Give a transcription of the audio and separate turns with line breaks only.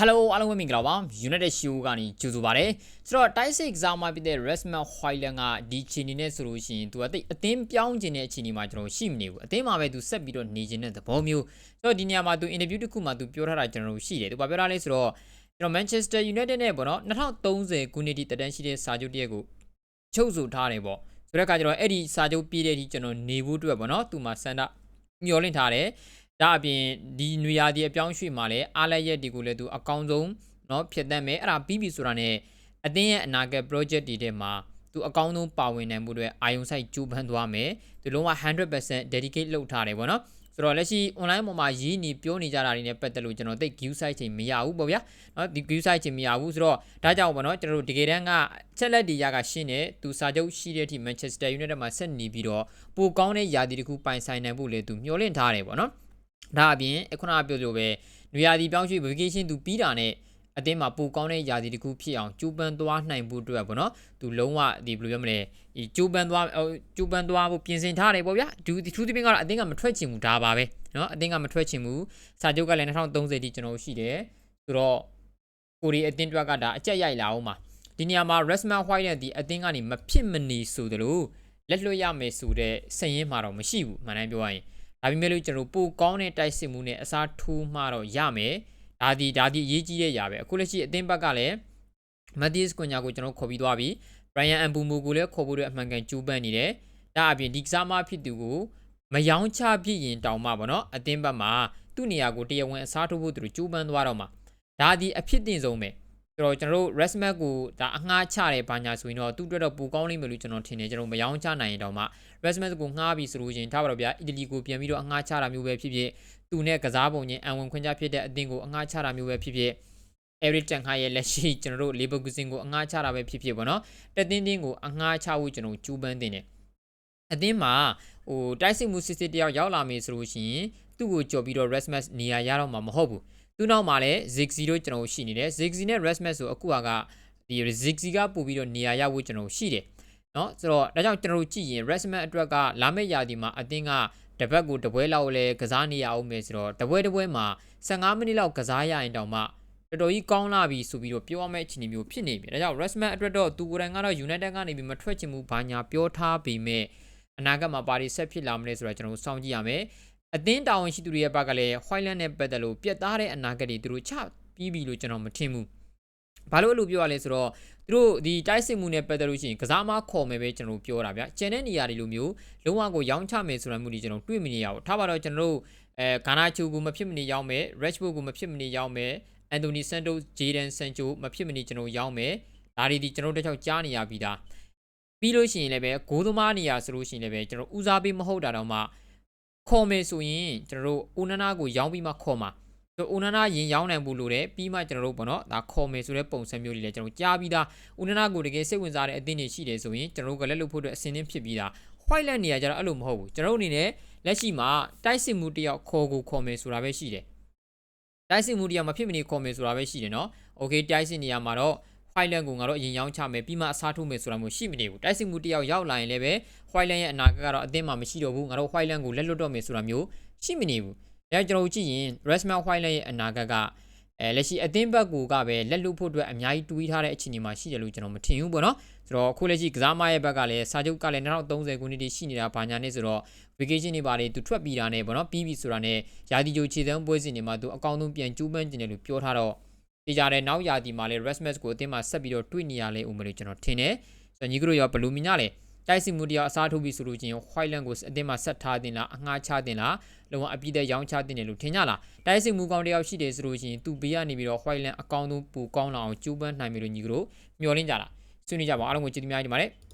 Hello အားလုံးပဲမင်္ဂလာပါ United Show ကနေကြိုဆိုပါရစေဆိုတော့ Type 6 exam မှာပြတဲ့ Resman Hoyland ကဒီခြေအနေနဲ့ဆိုလို့ရှိရင်သူကတိတ်အသင်းပြောင်းခြင်းတဲ့အခြေအနေမှာကျွန်တော်ရှိမနေဘူးအသင်းမှာပဲသူဆက်ပြီးတော့နေခြင်းတဲ့သဘောမျိုးဆိုတော့ဒီနေရာမှာသူ interview တစ်ခုမှာသူပြောထားတာကျွန်တော်ရှိတယ်သူဘာပြောထားလဲဆိုတော့ကျွန်တော် Manchester United နဲ့ပေါ့နော်2030ခုနှစ်ထိတက်တန်းရှိတဲ့စာချုပ်တရက်ကိုချုပ်ဆိုထားတယ်ပေါ့ဆိုတဲ့အခါကျတော့အဲ့ဒီစာချုပ်ပြည့်တဲ့အထိကျွန်တော်နေဖို့အတွက်ပေါ့နော်သူမှာစန္ဒမျှော်လင့်ထားတယ် ဒါအပြင်ဒီနွေရာသီအပြောင်းရွှေ့မှာလည်းအားလက်ရက်တွေကိုလည်းသူအကောင်းဆုံးเนาะဖြစ်တတ်မယ်အဲ့ဒါပြီးပြီဆိုတာနဲ့အတင်းရဲ့အနာဂတ် project တွေထဲမှာသူအကောင်းဆုံးပါဝင်နိုင်မှုတွေအာယုံဆိုင်ကြိုးပမ်းသွားမယ်သူလုံးဝ100% dedicate လုပ်ထားတယ်ပေါ့နော်ဆိုတော့လက်ရှိ online ပေါ်မှာရည်နေပြောနေကြတာတွေနဲ့ပတ်သက်လို့ကျွန်တော်သိ view site ချိန်မရဘူးပေါ့ဗျာเนาะဒီ view site ချိန်မရဘူးဆိုတော့ဒါကြောင့်ပေါ့နော်ကျွန်တော်တို့တကယ်တမ်းကချက်လက်ဒီရကရှင်းနေသူစာချုပ်ရှိတဲ့အထိ Manchester United မှာဆက်နေပြီးတော့ပိုကောင်းတဲ့ယာတီတစ်ခုပိုင်ဆိုင်နိုင်ဖို့လေသူမျှော်လင့်ထားတယ်ပေါ့နော် ဒါအပြင်အခုနကပြောလိုပဲနွေရာသီပြောင်းရွှေ့ vacation သူပြီးတာနဲ့အတင်းမှာပိုကောင်းတဲ့ယာစီတစ်ခုဖြစ်အောင်ကြိုးပမ်းသွားနိုင်ဖို့အတွက်ပေါ့နော်သူလုံးဝဒီဘယ်လိုပြောမလဲဒီကြိုးပမ်းသွားကြိုးပမ်းသွားဖို့ပြင်ဆင်ထားတယ်ပေါ့ဗျာဒူဒီထူးသဖြင့်ကတော့အတင်းကမထွက်ချင်ဘူးဒါပါပဲနော်အတင်းကမထွက်ချင်ဘူးစာချုပ်ကလည်း2030တိကျွန်တော်ရှိတယ်ဆိုတော့ကိုရီအတင်းတွက်ကဒါအကြက်ရိုက်လာအောင်ပါဒီနေရာမှာ Resman White နဲ့ဒီအတင်းကနေမဖြစ်မနေဆိုသလိုလက်လွတ်ရမယ်ဆိုတဲ့စည်ရင်းမှာတော့မရှိဘူးမှန်တိုင်းပြောရရင် ဒါပေမဲ့လို့ကျွန်တော်ပိုကောင်းတဲ့တိုက်စစ်မှုနဲ့အစားထိုးမှတော့ရမယ်ဒါဒီဒါဒီအရေးကြီးတဲ့ຢာပဲအခုလက်ရှိအသင်းဘက်ကလည်းမတ်တီးစ်ကွန်ညာကိုကျွန်တော်ခေါ်ပြီးသွားပြီဘရိုင်ယန်အန်ဘူမူကိုလည်းခေါ်ဖို့အတွက်အမှန်ကန်ကြိုးပမ်းနေတယ်ဒါအပြင်ဒီကစားမဖြစ်သူကိုမယောင်းချဖြစ်ရင်တောင်မှပေါ့နော်အသင်းဘက်မှာသူ့နေရာကိုတရားဝင်အစားထိုးဖို့သူတို့ကြိုးပမ်းသွားတော့မှာဒါဒီအဖြစ်တင်ဆုံးပဲ ဆိုတော့ကျွန်တော်တို့ Resmac ကိုဒါအငှားချတယ်ဘာညာဆိုရင်တော့သူ့အတွက်တော့ပိုကောင်းလိမ့်မယ်လို့ကျွန်တော်ထင်တယ်ကျွန်တော်မယောင်းချနိုင်ရင်တောင်မှ Resmac ကိုငှားပြီးဆိုလို့ချင်းထားပါတော့ဗျာအီတလီကိုပြန်ပြီးတော့အငှားချတာမျိုးပဲဖြစ်ဖြစ်သူနဲ့ကစားပုံချင်းအံဝင်ခွင့်ကြဖြစ်တဲ့အသင်းကိုအငှားချတာမျိုးပဲဖြစ်ဖြစ် Eric Ten Hag ရဲ့လက်ရှိကျွန်တော်တို့ Leverkusen ကိုအငှားချတာပဲဖြစ်ဖြစ်ပေါ့နော်တက်တင်းတင်းကိုအငှားချဖို့ကျွန်တော်ကြိုးပမ်းတင်တယ်အသင်းမှာဟိုတိုက်စစ်မှုစစ်စစ်တယောက်ရောက်လာမယ်ဆိုလို့ရှိရင်သူ့ကိုကြော်ပြီးတော့ Resmac နေရာရတော့မှာမဟုတ်ဘူး သူနောက်မှာလည်း Ziggy တို့ကျွန်တော်ရှိနေတယ် Ziggy နဲ့ Resmac ဆိုအခုကဒီ Ziggy ကပို့ပြီးတော့နေရာရဖို့ကျွန်တော်ရှိတယ်เนาะဆိုတော့ဒါကြောင့်ကျွန်တော်တို့ကြည့်ရင် Resman အတွက်ကလာမယ့်ရာသီမှာအသင်းကတပတ်ကိုတပွဲလောက်လဲကစားနေရအောင်မယ်ဆိုတော့တပွဲတပွဲမှာ15မိနစ်လောက်ကစားရရင်တောင်မှတော်တော်ကြီးကောင်းလာပြီဆိုပြီးတော့ပြောရမယ့်အခြေအနေမျိုးဖြစ်နေပြီဒါကြောင့် Resman အတွက်တော့သူကိုယ်တိုင်ကတော့ United ကနေပြီးမထွက်ချင်ဘူးဘာညာပြောထားပေမဲ့အနာဂတ်မှာပါတီဆက်ဖြစ်လာမလဲဆိုတာကျွန်တော်စောင့်ကြည့်ရမယ် အသင်းတာဝန်ရှိသူတွေရဲ့ဘက်ကလည်း Highland နဲ့ပတ်သက်လို့ပြတ်သားတဲ့အနာဂတ်တွေသူတို့ချပြီးပြီလို့ကျွန်တော်မထင်ဘူးဘာလို့အဲ့လိုပြောရလဲဆိုတော့သူတို့ဒီတိုက်စစ်မှုနဲ့ပတ်သက်လို့ရှိရင်ကစားမခေါ်မယ်ပဲကျွန်တော်ပြောတာဗျကျန်တဲ့နေရာတွေလိုမျိုးလုံးဝကိုရောင်းချမယ်ဆိုတာမျိုးတွေကျွန်တော်တွေ့မနေရဘူးထားပါတော့ကျွန်တော်တို့အဲဂါနာချူကိုမဖြစ်မနေရောင်းမယ် Rashford ကိုမဖြစ်မနေရောင်းမယ် Anthony Santos Jadon Sancho မဖြစ်မနေကျွန်တော်ရောင်းမယ်ဒါတွေဒီကျွန်တော်တို့တစ်ချောက်ကြားနေရပြီးသားပြီးလို့ရှိရင်လည်းပဲဂိုးသမားနေရာဆိုလို့ရှိရင်လည်းပဲကျွန်တော်ဦးစားပေးမဟုတ်တာတော့မှ ခေါ်မယ်ဆိုရင်ကျွန်တော်တို့ဦးနနာကိုရောင်းပြီးမှခေါ်မှာဆိုဦးနနာရင်ရောင်းနိုင်ဖို့လိုတယ်ပြီးမှကျွန်တော်တို့ပေါ့နော်ဒါခေါ်မယ်ဆိုတဲ့ပုံစံမျိုးတွေလည်းကျွန်တော်ကြားပြီးသားဦးနနာကိုတကယ်စိတ်ဝင်စားတဲ့အသင်းတွေရှိတယ်ဆိုရင်ကျွန်တော်တို့ကလည်းလုပ်ဖို့အတွက်အစင်းသင်းဖြစ်ပြီးသား white land နေရာကျတော့အဲ့လိုမဟုတ်ဘူးကျွန်တော်တို့အနေနဲ့လက်ရှိမှာတိုက်စစ်မှုတယောက်ခေါ်ကိုခေါ်မယ်ဆိုတာပဲရှိတယ်တိုက်စစ်မှုတယောက်မဖြစ်မနေခေါ်မယ်ဆိုတာပဲရှိတယ်နော် okay တိုက်စစ်နေရာမှာတော့ white land ကိုငါတို့အရင်ရောင်းချမယ်ပြီးမှအစားထိုးမယ်ဆိုတာမျိုးရှိမနေဘူးတိုက်စစ်မှုတယောက်ရောက်လာရင်လည်းပဲ white land ရဲ့အနာဂတ်ကတော့အသင်းမှာမရှိတော့ဘူးငါတို့ white land ကိုလက်လွတ်တော့မယ်ဆိုတာမျိုးရှိမနေဘူးဒါကျွန်တော်ကြည့်ရင် Resmal White ရဲ့အနာဂတ်ကအဲလက်ရှိအသင်းဘက်ကူကပဲလက်လွတ်ဖို့အတွက်အများကြီးတွေးထားတဲ့အခြေအနေမှာရှိတယ်လို့ကျွန်တော်မထင်ဘူးပေါ့နော်ဆိုတော့အခုလက်ရှိကစားမရဲ့ဘက်ကလည်းစာချုပ်ကလည်း2030ခုနှစ်တိရှိနေတာဘာညာနေဆိုတော့ vacation တွေပါတယ်သူထွက်ပြီးတာနဲ့ပေါ့နော်ပြီးပြီဆိုတာနဲ့ယာတီဂျိုခြေစမ်းပွဲစဉ်တွေမှာသူအကောင့်ဆုံးပြန်ကျူးပန်းကျင်တယ်လို့ပြောထားတော့ ဒီကြတဲ့နောက်ယာတီမှာလည်း Resmas ကိုအသင်းမှာဆက်ပြီးတော့တွေ့နေရလဲဦးမလို့ကျွန်တော်ထင်တယ်ဆိုတော့ညီကတို့ရောဘလူးမီညာလဲတိုက်စစ်မှုတရားအစားထိုးပြီးဆိုလို့ချင်း white land ကိုအတင်းမှာဆက်ထားတင်လားအငှားချတင်လားလုံးဝအပြည့်တဲ့ရောင်းချတင်တယ်လို့ထင်ကြလားတိုက်စစ်မှုကောင်းတယောက်ရှိတယ်ဆိုလို့ချင်းသူဘေးကနေပြီးတော့ white land အကောင်းဆုံးပူကောင်းလာအောင်ကြိုးပမ်းနိုင်ပြီလို့ညီကတို့မျှော်လင့်ကြလားဆွေးနွေးကြပါအားလုံးကိုကျေးဇူးများကြီးပါတယ်